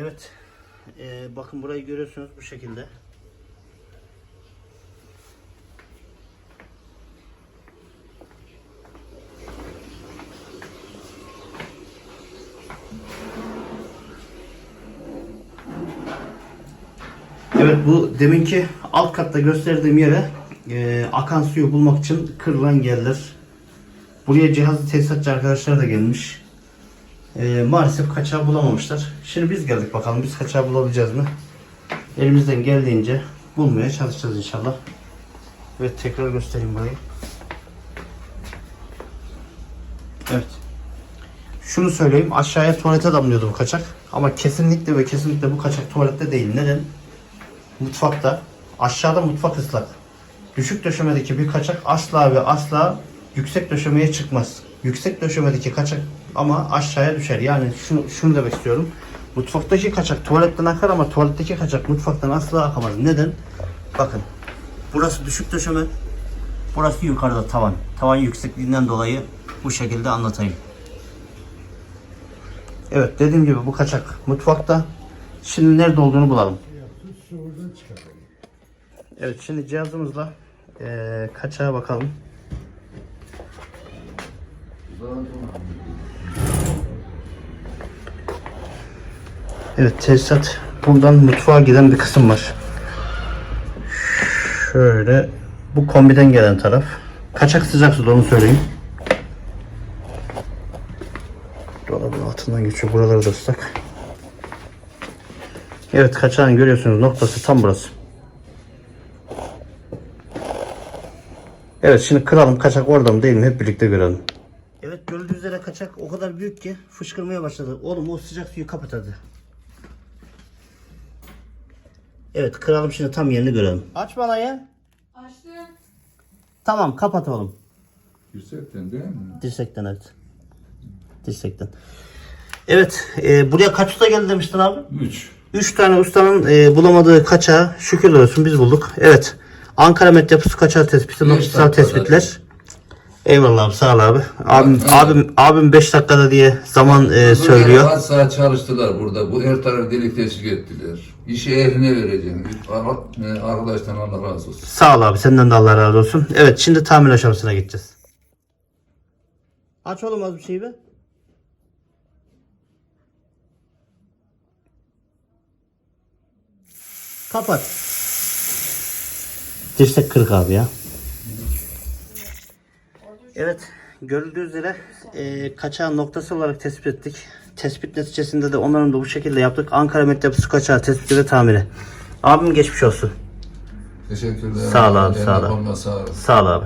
Evet. Ee, bakın burayı görüyorsunuz bu şekilde. Evet bu deminki alt katta gösterdiğim yere e, akan suyu bulmak için kırılan yerler. Buraya cihazlı tesisatçı arkadaşlar da gelmiş. E, maalesef kaçağı bulamamışlar. Şimdi biz geldik bakalım biz kaçağı bulabileceğiz mi? Elimizden geldiğince bulmaya çalışacağız inşallah. Evet tekrar göstereyim burayı. Evet. Şunu söyleyeyim aşağıya tuvalete damlıyordu bu kaçak. Ama kesinlikle ve kesinlikle bu kaçak tuvalette değil. Neden? Mutfakta. Aşağıda mutfak ıslak. Düşük döşemedeki bir kaçak asla ve asla yüksek döşemeye çıkmaz. Yüksek döşemedeki kaçak ama aşağıya düşer. Yani şunu, şunu demek istiyorum. Mutfaktaki kaçak tuvaletten akar ama tuvaletteki kaçak mutfaktan asla akamaz. Neden? Bakın. Burası düşük döşeme. Burası yukarıda tavan. Tavan yüksekliğinden dolayı bu şekilde anlatayım. Evet dediğim gibi bu kaçak mutfakta. Şimdi nerede olduğunu bulalım. Evet şimdi cihazımızla eee kaçağa bakalım. Evet tesisat buradan mutfağa giden bir kısım var. Şöyle bu kombiden gelen taraf. Kaçak sıcak suda onu söyleyeyim. Dolabın altından geçiyor. Buraları da ıslak. Evet kaçağın görüyorsunuz noktası tam burası. Evet şimdi kıralım kaçak orada mı değil mi hep birlikte görelim. Evet görüldüğü üzere kaçak o kadar büyük ki fışkırmaya başladı. Oğlum o sıcak suyu kapat hadi. Evet kıralım şimdi tam yerini görelim. Aç bana ya. Açtım. Tamam kapat oğlum. Yüksekten değil mi? Dirsekten evet. Dirsekten. Evet e, buraya kaç usta geldi demiştin abi? 3. 3 tane ustanın e, bulamadığı kaçağı şükürler olsun biz bulduk. Evet. Ankara Met Yapısı kaçağı tespiti, noktasal tespitler. Eyvallah abi sağ ol abi. Abim abim abim 5 dakikada diye zaman e, söylüyor. Kaç saat çalıştılar burada. Bu her tarafı delik deşik ettiler. İşi ehline vereceğim. E, Arkadaştan Allah razı olsun. Sağ ol abi senden de Allah razı olsun. Evet şimdi tamir aşamasına geçeceğiz. Aç oğlum az bir şey be. Kapat. Dirsek kırık abi ya. Evet görüldüğü üzere e, kaçağın noktası olarak tespit ettik. Tespit neticesinde de onların da bu şekilde yaptık. Ankara Met Yapısı kaçağı tespiti ve tamiri. Abim geçmiş olsun. Teşekkürler. Sağ ol abi, sağ ol. Sağ ol abi.